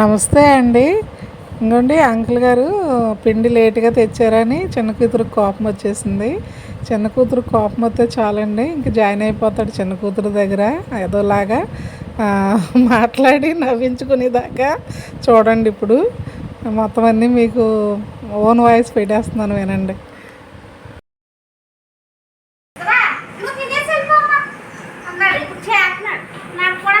నమస్తే అండి. ఇంకోండి అంకుల్ గారు పిండి లేట్గా తెచ్చారని చిన్న కూతురు కోపం వచ్చేసింది. చిన్న కూతురు కోపం వస్తే చాలండి ఇంక జాయిన్ అయిపోతాడు చిన్న కూతురు దగ్గర. ఏదోలాగా మాట్లాడి నవ్వించుకునేదాకా చూడండి ఇప్పుడు. మొత్తం అన్నీ మీకు ఓన్ వాయిస్ పెట్టేస్తున్నాను వినండి. నాకు కూడా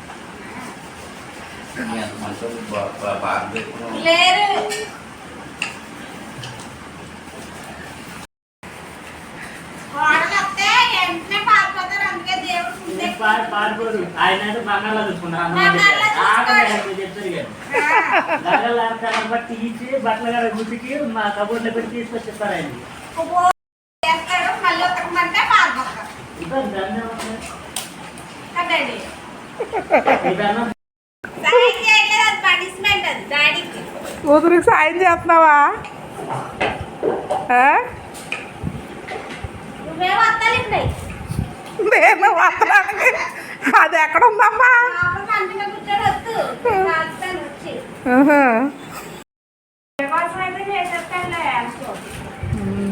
ఆయన అంటే బంగాళా చూసుకుంటాడు. చెప్తారు బట్టి తీసి బట్టల గారు గుర్తికి మా కబోర్డ్లో పెట్టి ఆయన ఓ కూతురికి సాయం చేస్తున్నావా? నేను వస్తున్నానికి అది ఎక్కడ ఉందమ్మా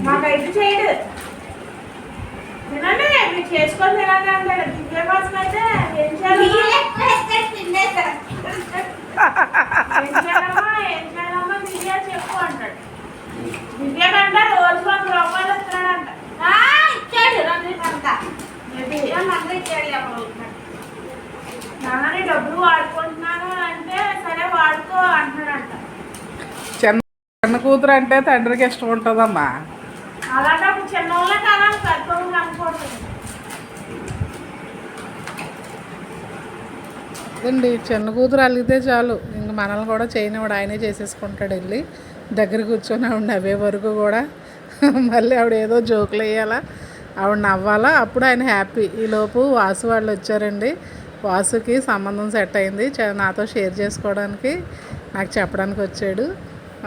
మాకైతే చేయడు. తినండి మీరు చేసుకొని తినండి అంటాడు. దివ్య కోసం అయితే ఏం చేయాలి? ఏం అంటాడు నాన్నని డబ్బులు వాడుకుంటున్నాను అంటే సరే వాడుకో అంటున్నాడంట చిన్న చిన్న కూతురు అంటే తండ్రికి ఇష్టం ఉంటుందమ్మా. అలాంటప్పుడు చిన్నోళ్ళ కదా పెద్దోళ్ళు అనుకోవట్లేదు అదండి చిన్న కూతురు అలిగితే చాలు. ఇంక మనల్ని కూడా చేయనివాడు ఆయనే చేసేసుకుంటాడు వెళ్ళి దగ్గర కూర్చొని ఆవిడ నవ్వే వరకు కూడా మళ్ళీ ఆవిడ ఏదో జోకులు వేయాలా? ఆవిడ నవ్వాలా? అప్పుడు ఆయన హ్యాపీ. ఈలోపు వాసు వాళ్ళు వచ్చారండి. వాసుకి సంబంధం సెట్ అయింది. నాతో షేర్ చేసుకోవడానికి నాకు చెప్పడానికి వచ్చాడు.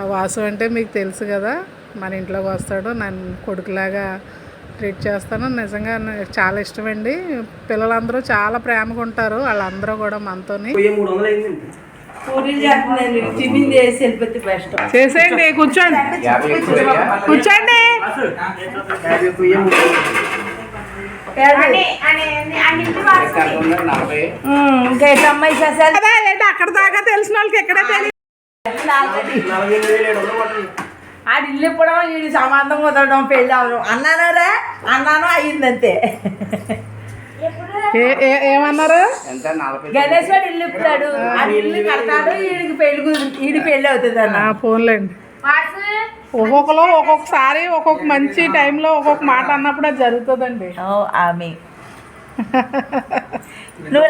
ఆ వాసు అంటే మీకు తెలుసు కదా మన ఇంట్లోకి వస్తాడు. నన్ను కొడుకులాగా ట్రీట్ చేస్తాను. నిజంగా నాకు చాలా ఇష్టమండి. పిల్లలందరూ చాలా ప్రేమగా ఉంటారు. వాళ్ళందరూ కూడా బెస్ట్. చేసేయండి. కూర్చోండి. కూర్చోండి. అక్కడ దాకా తెలిసిన వాళ్ళకి ఎక్కడే తెలియదు ఆడి ఇల్లు ఇప్పడం వీడి సంబంధం కుదరడం పెళ్ళి అవడం అన్నానరా అన్నాను అయ్యిందంతే ఏ- ఏ- ఏమన్నారు? గణేష్ వాడు ఇల్లు ఇప్పుతాడు ఆడి ఇల్లు కడతాడు వీడికి పెళ్ళి వీడి పెళ్ళి అవుతుంది అన్న. ఆ, ఫోన్లేండి వాసు ఒక్కొక్కరు ఒక్కొక్కసారి ఒక్కొక్క మంచి టైంలో ఒక్కొక్క మాట అన్నప్పుడు అది జరుగుతుందండి. ఓ ఆమె. నువ్వు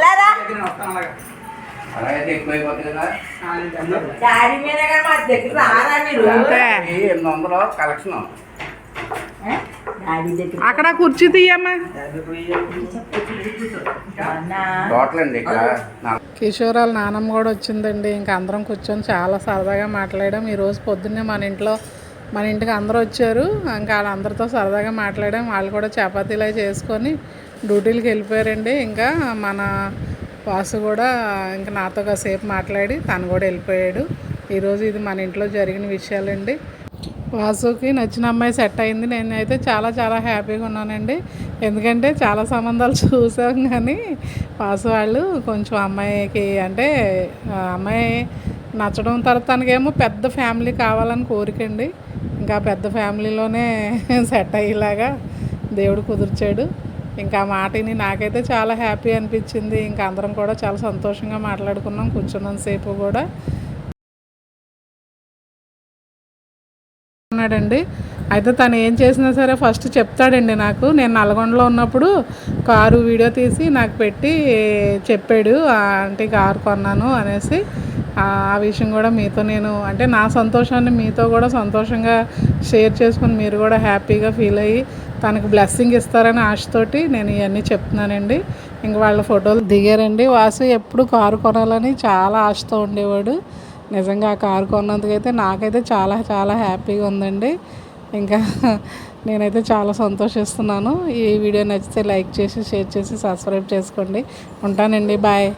అలాగైతే ఎక్కువైపోతుంది కదా. దారి మీద కానీ మా దగ్గర రారా మీరు? ఎనిమిది వందలు కలెక్షన్. అక్కడ కుర్చీ తీయమ్మా. అన్న. టోటల్ అండి ఇక్కడ. నా- కిషోరాల నానమ్మ కూడా వచ్చిందండి. ఇంకా అందరం కూర్చొని చాలా సరదాగా మాట్లాడాం. ఈరోజు పొద్దున్నే మన ఇంట్లో మన ఇంటికి అందరూ వచ్చారు. ఇంకా వాళ్ళందరితో సరదాగా మాట్లాడాం. వాళ్ళు కూడా చపాతీలు చేసుకొని డ్యూటీలకు వెళ్ళిపోయారండి. ఇంకా మన వాసు కూడా ఇంకా నాతో కాసేపు మాట్లాడి తను కూడా వెళ్ళిపోయాడు. ఈరోజు ఇది మన ఇంట్లో జరిగిన విషయాలండి. వాసుకి నచ్చిన అమ్మాయి సెట్ అయింది. నేనైతే చాలా చాలా హ్యాపీగా ఉన్నానండి. ఎందుకంటే చాలా సంబంధాలు చూసాం కానీ వాసు వాళ్ళు కొంచెం అమ్మాయికి అంటే అమ్మాయి నచ్చడం తర్వాత తనకేమో పెద్ద ఫ్యామిలీ కావాలని కోరికండి. ఇంకా పెద్ద ఫ్యామిలీలోనే సెట్ అయ్యేలాగా దేవుడు కుదిర్చాడు. ఇంకా ఆ మాటని నాకైతే చాలా హ్యాపీ అనిపించింది. ఇంకా అందరం కూడా చాలా సంతోషంగా మాట్లాడుకున్నాం. కూర్చున్నంతసేపు కూడా ఉన్నాడండి. అయితే తను ఏం చేసినా సరే ఫస్ట్ చెప్తాడండి నాకు. నేను నల్గొండలో ఉన్నప్పుడు కారు వీడియో తీసి నాకు పెట్టి చెప్పాడు. ఆంటీ కారు కొన్నాను అనేసి. ఆ ఆ విషయం కూడా మీతో నేను అంటే నా సంతోషాన్ని మీతో కూడా సంతోషంగా షేర్ చేసుకుని మీరు కూడా హ్యాపీగా ఫీల్ అయ్యి తనకు బ్లెస్సింగ్ ఇస్తారని ఆశతోటి నేను ఇవన్నీ చెప్తున్నానండి. ఇంక వాళ్ళ ఫోటోలు దిగారండి. వాసు ఎప్పుడు కారు కొనాలని చాలా ఆశతో ఉండేవాడు. నిజంగా ఆ కారు కొన్నందుకైతే నాకైతే చాలా చాలా హ్యాపీగా ఉందండి. ఇంకా నేనైతే చాలా సంతోషిస్తున్నాను. ఈ వీడియో నచ్చితే లైక్ చేసి షేర్ చేసి సబ్స్క్రైబ్ చేసుకోండి. ఉంటానండి. బాయ్.